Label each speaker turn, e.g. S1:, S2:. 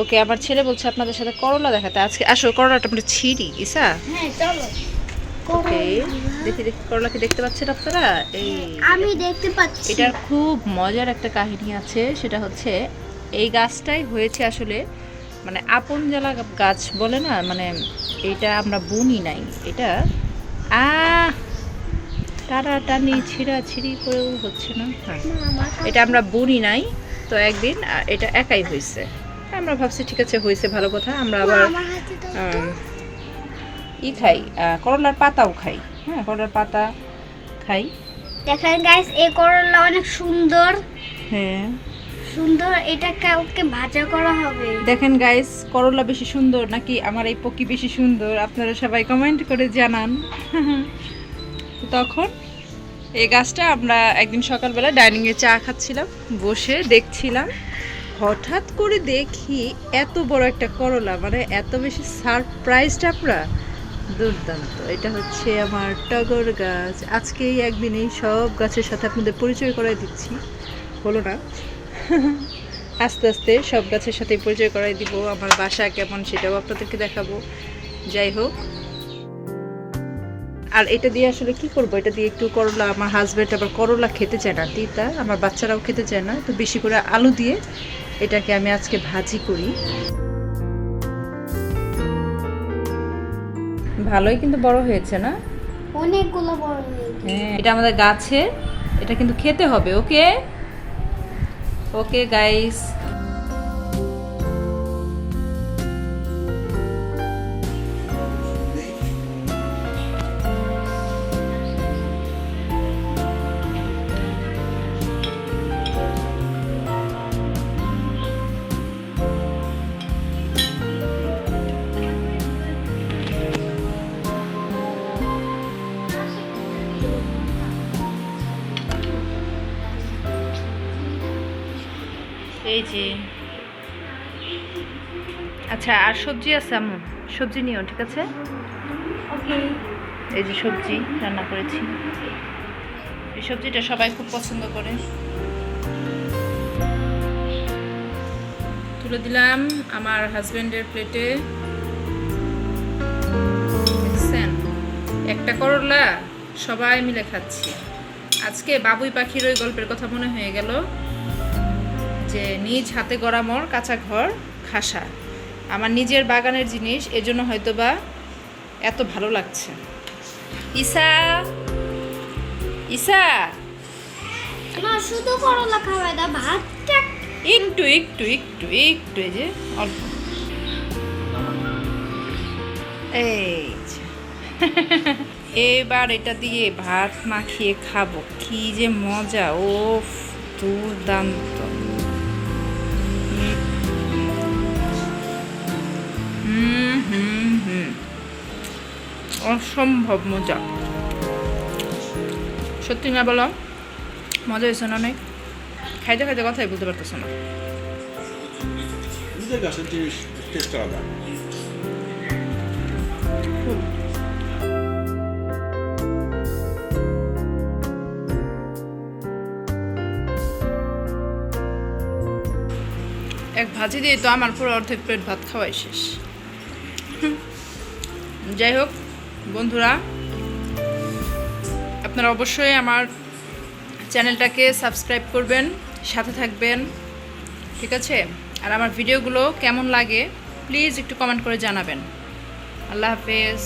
S1: ওকে আমার ছেলে বলছে আপনাদের সাথে করলা দেখাতে। আজকে আসো করলাটা আমরা ছিঁড়ি ইসা
S2: হ্যাঁ চলো।
S1: ওকে দেখি দেখি করলা কি দেখতে পাচ্ছেন আপনারা? এই
S2: আমি দেখতে পাচ্ছি।
S1: এটার খুব মজার একটা কাহিনী আছে সেটা হচ্ছে এই গাছটাই হয়েছে আসলে মানে আপন জ্বালা গাছ বলে না মানে এটা আমরা বুনি নাই। এটা আ টানা টানি ছিঁড়া করেও হচ্ছে না। হ্যাঁ এটা আমরা বুনি নাই তো একদিন এটা একাই হয়েছে। আমরা ভাবছি ঠিক আছে হয়েছে ভালো কথা। আমরা আবার ই খাই করলার পাতাও খাই। হ্যাঁ করলার পাতা খাই।
S2: দেখেন গাইস এই করলা অনেক সুন্দর।
S1: হ্যাঁ।
S2: সুন্দর এটা কাউকে ভাজা করা হবে।
S1: দেখেন গাইস করলা বেশি সুন্দর নাকি আমার এই পকি বেশি সুন্দর? আপনারা সবাই কমেন্ট করে জানান। তখন এই গাছটা আমরা একদিন সকালবেলা ডাইনিংয়ে চা খাচ্ছিলাম বসে দেখছিলাম। হঠাৎ করে দেখি এত বড় একটা করলা মানে এত বেশি সারপ্রাইজড আমরা? দুর্দান্ত। এটা হচ্ছে আমার টগর গাছ। আজকেই একদিনেই সব গাছের সাথে আপনাদের পরিচয় করাই দিচ্ছি। হলো না? আস্তে আস্তে সব গাছের সাথে পরিচয় করাই দিব। আমার বাসা কেমন সেটাও আপনাদেরকে দেখাবো। যাই হোক আর এটা দিয়ে আসলে কি করব? এটা দিয়ে একটু করলা আমার হাজব্যান্ড আবার করলা খেতে চায় না তিতা। আমার বাচ্চারাও খেতে চায় না। তো বেশি করে আলু দিয়ে এটাকে আমি আজকে ভাজি করি। ভালোই কিন্তু বড় হয়েছে না?
S2: অনেকগুলো বড় হয়েছে।
S1: হ্যাঁ এটা আমাদের গাছে। এটা কিন্তু খেতে হবে ওকে? ওকে গাইস এই যে। আচ্ছা আর সবজি আছে আম্মু? সবজি নিও ঠিক আছে? এই যে সবজি রান্না করেছি। এই সবজিটা সবাই খুব পছন্দ করে। তুলে দিলাম আমার হাজবেন্ডের প্লেটে। দেখছেন? একটা করলা সবাই মিলে খাচ্ছি। আজকে বাবুই পাখির ওই গল্পের কথা মনে হয়ে গেল। যে নিজ হাতে গড়া মোর কাঁচা ঘর খাসা। আমার নিজের বাগানের জিনিস এজন্য হয়তো বা এত ভালো লাগছে। ইসা ইসা
S2: মা শুধু করলা খাওয়াই দাও ভাতটা
S1: একটু একটু একটু একটু এই যে অল্প। এই এবার এটা দিয়ে ভাত মাখিয়ে খাব। কি যে মজা ও দুর্দান্ত। অসম্ভব মজা। সত্যি না বলো? মজা হয়েছে না অনেক? খাইতে খাইতে কথাই বলতে পারতেছো না। এক ভাজি দিয়ে তো আমার পুরো অর্ধেক প্লেট ভাত খাওয়াই শেষ। যাই হোক বন্ধুরা, আপনারা অবশ্যই আমার চ্যানেলটাকে সাবস্ক্রাইব করবেন, সাথে থাকবেন, ঠিক আছে? আর আমার ভিডিওগুলো কেমন লাগে, প্লিজ একটু কমেন্ট করে জানাবেন। আল্লাহ হাফেজ।